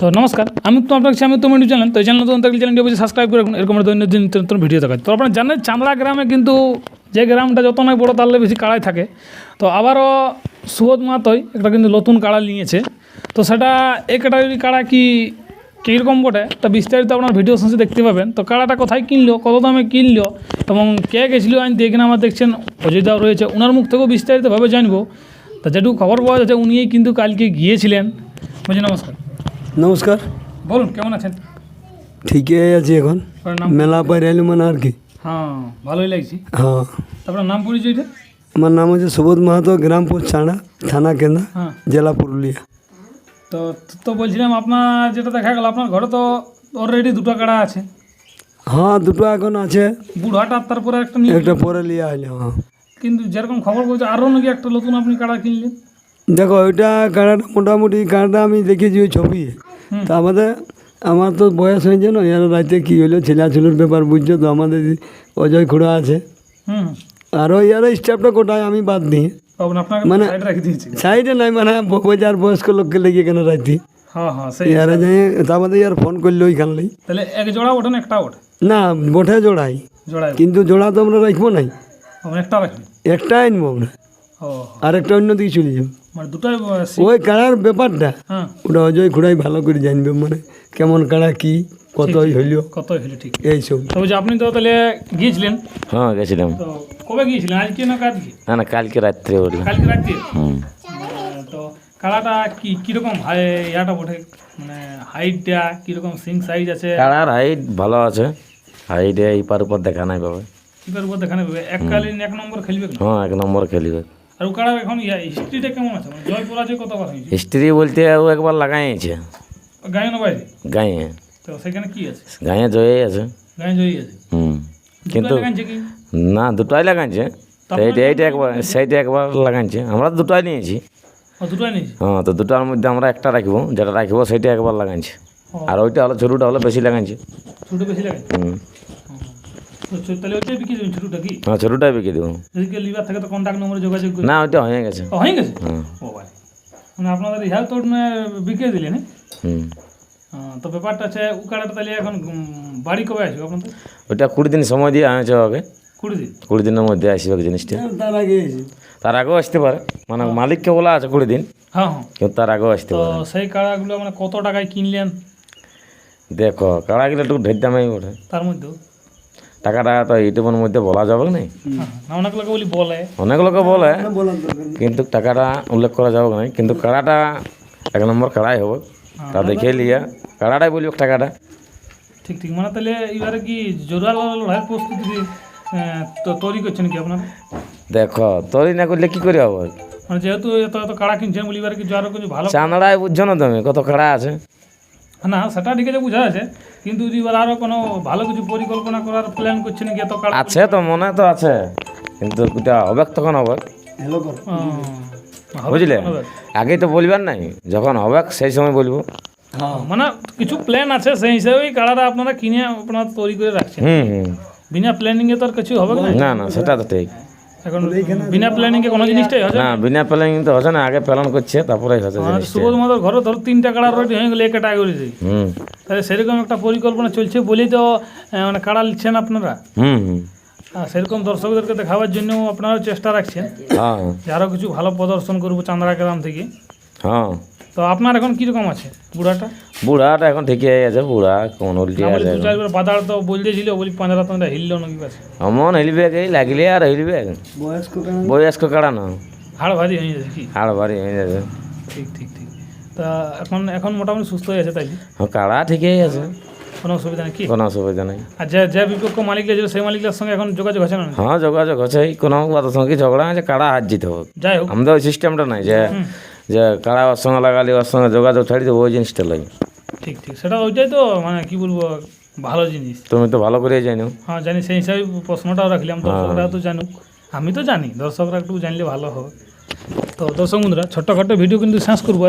তো নমস্কার, আমি তো আপনার আমি তো ইউটিউব চ্যানেল, তো এই চ্যানেল নতুন থাকলে চ্যানেলটি অবশ্যই সাবস্ক্রাইব করে এরকম দৈনন্দিন নতুন ভিডিও দেখায় তো আপনারা জানেন চাঁদড়া গ্রামে কিন্তু যে গ্রামটা যত নয় বড় তাহলে বেশি কাড়াই থাকে। তো আবারও সুবোধ মাতই একটা কিন্তু নতুন কাড়া নিয়েছে। তো সেটা, এই ক্যাটাগরি কাড়া কি, কীরকম বটে, তা বিস্তারিত আপনার ভিডিও শেষে দেখতে পাবেন। তো কাড়াটা কোথায় কিনলো, কত দামে কিনলো, এবং কে গেছিল আনতে এখানে আমার দেখছেন অযোধ্যাও রয়েছে। ওনার মুখ থেকেও বিস্তারিতভাবে জানব। তা যেটুকু খবর পাওয়া যাচ্ছে, উনিই কিন্তু কালকে গিয়েছিলেন। বলছি নমস্কার। নমস্কার। বলুন কেমন আছেন? ঠিকই আছি এখন। মেলা পাই এলো মানে আর কি। হ্যাঁ ভালোই লাগছে। হ্যাঁ। আপনার নাম পরিচয়টা আমার নাম হচ্ছে সুবোধ মাহাতো গ্রামপুর চাঁড়া থানা কেন্দ্রা হ্যাঁ। জেলা পুরুলিয়া। তো তো বলছিলাম আপনার যেটা দেখা গেল আপনার ঘরে তো অলরেডি দুটো কাড়া আছে। হ্যাঁ দুটো এখন আছে। বুড়াটা তারপরে একটা নিয়ে একটা পরে লিয়া হইলে হ্যাঁ। কিন্তু যেরকম খবর বলছে আরও নাকি একটা নতুন আপনি কাড়া কিনলেন? দেখো ওইটা কাড়াটা মোটামুটি কাড়াটা আমি দেখেছি ওই ছবি। তা আমাদের আমার তো বয়স হয়েছে না এর রাতে কী হলো ছেলেছুলোর ব্যাপার বুঝছ তো আমাদের অজয় খুড়া আছে। আরও ইয়ার স্টাফটা কোটায় আমি বাদ দিই। মানে- সাইড রেখে নাই মানে বোঝার বয়স্ক লোককে লেগে কেন রাখতি হ্যাঁ হ্যাঁ ইয়ারে যাই তারপরে ইয়ার ফোন করলে ওইখানলেই। তাহলে এক জোড়া ওঠেন একটা ওঠে? না বটে জোড়াই। কিন্তু জোড়া তো আমরা রাখব নাই। একটা রাখবেন একটাই নিবো আমরা। ও আর একটা অন্য দিকে চলে যাব মানে ওই কাড়ার ব্যাপারটা। হ্যাঁ। ওটা অজয় খুঁড়াই ভালো করে জানবে মানে কেমন কাড়া কি কতই হইল। কতই হলো ঠিক। এইসব তবে যে আপনি তো তাহলে গিয়েছিলেন? হ্যাঁ গেছিলাম। কবে গিয়েছিলেন? আজকে না কালকে? না না কালকে রাত্রে উঠলাম কালকে রাত্রে? হুম। তো কালাটা কি কীরকম হাই ইয়াটা বটে? মানে হাইটটা কীরকম সিং সাইজ আছে? কাড়ার হাইট ভালো আছে। হাইটে এই পার উপর দেখা নাই পাবে কিপার উপর দেখানো যাবে এককালীন এক নম্বর খেলবে হ্যাঁ এক নম্বর খেলিবে। আর ও এখন? হিস্ট্রিটা কেমন আছে? মানে জয় পরাজয় কতবার হয়েছে হিস্ট্রি বলতে ও একবার লাগাইছে। গায়ে না বাইরে? গাঁয়ে। তো সেখানে কি আছে? গাঁয়ে জয়ে আছে। গায়ে জয়ী আছে? হুম। কিন্তু লাগাইছে না দুটাই লাগাইছে। এইটা এইটা একবার সেইটা একবার লাগাইছে। আমরা দুটাই নিয়েছি। হ্যাঁ তো দুটার মধ্যে আমরা একটা রাখব। যেটা রাখব সেইটা একবার লাগাইছে। আর ওইটা হলো ছোটোটা হলো বেশি লাগাইছে। ছোটো বেশি লাগে হুম। তাহলে ওইটাই বিক্রি দেবেন ছোটোটা কি? হ্যাঁ ছোটোটাই বিকে দেবো। যদি কেউ লিভার থাকে তো কন্ট্যাক্ট নম্বরে যোগাযোগ না ওইটা হয়ে গেছে। হয়ে গেছে? হুম ও ভাই। মানে আপনাদের ইহার তো বিক্রি দিলেন হ্যাঁ? হুম। হ্যাঁ, তো ব্যাপারটা আছে ও কাড়াটা তাহলে এখন বাড়ি কবে আসবে আপনাদের? ওইটা কুড়ি দিন সময় দিয়ে আনেছে ওকে কুড়ি দিন? কুড়ি দিনের মধ্যে আসবে জিনিসটা। তার আগে তার আগেও আসতে পারে। মানে মালিককে বলা আছে কুড়ি দিন। হ্যাঁ হ্যাঁ। কিন্তু তার আগেও আসতে তো পারে। সেই কাড়াগুলো মানে কত টাকায় কিনলেন? দেখো কাড়া গেলে একটু ঢের দামে ওঠে তার মধ্যেও? টাকাটা তো ইউটিউবের মধ্যে বলা যাবে না হ্যাঁ, অনেক লোকে বলি বলে। অনেক লোকে বলে। কিন্তু টাকাটা উল্লেখ করা যাবে না কিন্তু কাড়াটা এক নম্বর কাড়াই হবে। তা দেখে লিয়া কাড়াটাই বলবে টাকাটা। ঠিক ঠিক। মানে তাহলে এবারে কি জোরাল লড়াইয়ের প্রস্তুতি কি, তৈরি করছেন কি আপনারা? দেখো তৈরি না করলে কি করে হবে? মানে যেহেতু এত এত কাড়া কিনছেন বলি এবারে আরও কিছু ভালো চাঁদড়ায় বুঝছ না তুমি কত কাড়া আছে? না সেটা ঠিক আছে বোঝা আছে কিন্তু যদি এবার আরও কোনো ভালো কিছু পরিকল্পনা করার প্ল্যান করছেন কি এত কাড়া আছে তো মনে তো আছে। কিন্তু এটা হবে? তখন হবে হ্যালো বুঝলে। আগেই তো বলবেন নাই যখন হবে সেই সময় বলব। হ্যাঁ। মানে কিছু প্ল্যান আছে সেই হিসাবেই কাড়াটা আপনারা কিনে আপনারা তৈরি করে রাখছেন। হুম হুম। বিনা প্ল্যানিংয়ে তো আর কিছু হবে না। না না সেটা তো ঠিক। এখন বিনা প্ল্যানিংয়ে কোনো জিনিসটাই না? বিনা প্ল্যান তো না আগে প্ল্যান করছে তারপরে মানে সুবোধ ঘরে ধরো তিনটা কাড়া রয়েছে হয়ে গেলে হুম। তাহলে সেরকম একটা পরিকল্পনা চলছে বলেই তো মানে কাড়া নিচ্ছেন আপনারা? হুম হুম। আর সেরকম দর্শকদেরকে দেখাবার জন্য আপনারাও চেষ্টা রাখছেন। হ্যাঁ। যে আরও কিছু ভালো প্রদর্শন করব চান্দ্রা গ্রাম থেকে। হ্যাঁ। তো আপনার এখন কীরকম আছে বুড়াটা? বুড়াটা এখন ঠিকই আছে বুড়া কোন উল্টি আছে বাজার তো বলতেছিল বলি পাঁচরা তো হিললো নাকি বাস অমন হিলবে এই লাগলে আর হিলবে। বয়স্ক কাড়া না? হাড় ভারী হয়ে যাচ্ছে কি? হাড় ভারী হয়ে যাবে। ঠিক ঠিক ঠিক। তা এখন এখন মোটামুটি সুস্থ হয়ে আছে তাই? হ্যাঁ কাড়া ঠিকই আছে কোনো অসুবিধা নেই কি? কোনো অসুবিধা নেই। আর যে যে বিপক্ষ মালিক ছিল সেই মালিকের সঙ্গে এখন যোগাযোগ আছে না হ্যাঁ যোগাযোগ আছে কোনো বাতার সঙ্গে ঝগড়া আছে কাড়া হাত জিতে হবে যাই হোক। আমাদের ওই সিস্টেমটা নাই যে যে কাড়া ওর সঙ্গে লাগালি ওর সঙ্গে যোগাযোগ ছাড়ি দেবো ওই জিনিসটা লাগে ঠিক ঠিক। সেটা ওইটাই তো মানে কি বলব ভালো জিনিস। তুমি তো ভালো করে জানো। হ্যাঁ জানি সেই হিসাবে প্রশ্নটাও রাখলাম দর্শকরা তো জানুক। আমি তো জানি দর্শকরা একটু জানলে ভালো হবে তো দর্শক বন্ধুরা ছোট্টখাটো ভিডিও কিন্তু শেষ করব।